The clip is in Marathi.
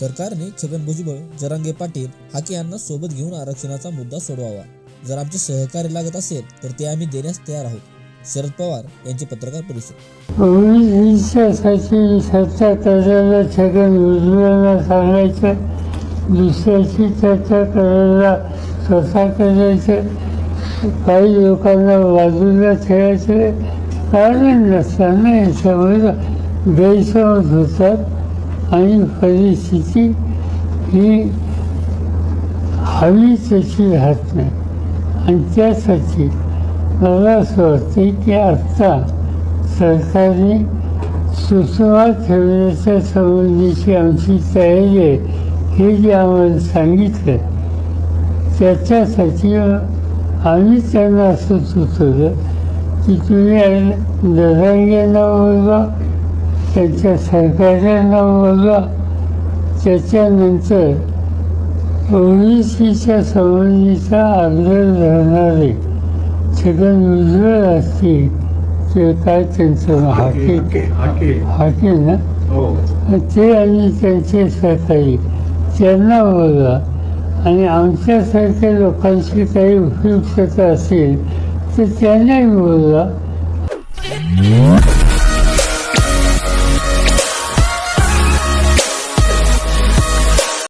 सरकारने छगन भुजबळ जरांगे पाटील हाके यांना सोबत घेऊन आरक्षणाचा मुद्दा सोडवावा. जर आमचे सहकार्य लागत असेल तर ते आम्ही देण्यास तयार आहोत. शरद पवार यांची पत्रकार परिषद. ओबीसीसाठी चर्चा करायला छगन भुजबळांना सांगायचं दुसऱ्याची चर्चा करायला स्वतः करायचं काही लोकांना बाजूला ठेवायचं कारण नसताना याच्यामुळे गैरसमज होतात. आणि परिस्थिती ही हवी तशी राहत नाही. आणि त्यासाठी मला असं वाटते की आत्ता सरकारने सुषमा ठेवण्याच्या संबंधीची आमची तयारी आहे हे जे आम्हाला सांगितलं त्याच्यासाठी आम्ही त्यांना असं सुचवलं की तुम्ही दरांग्यांना बोलवा त्यांच्या सहकार्यांना बोलवा त्याच्यानंतर ओबीसीच्या संबंधीचा आग्रह धरणारे छगन भुजबळ असतील ते काय त्यांचं? हाके हाके. ना? ते आणि त्यांचे सहकारी. त्यांना बोलवा. आणि आमच्यासारख्या लोकांची काही उपयुक्तता असेल तर त्यांनाही बोलवा.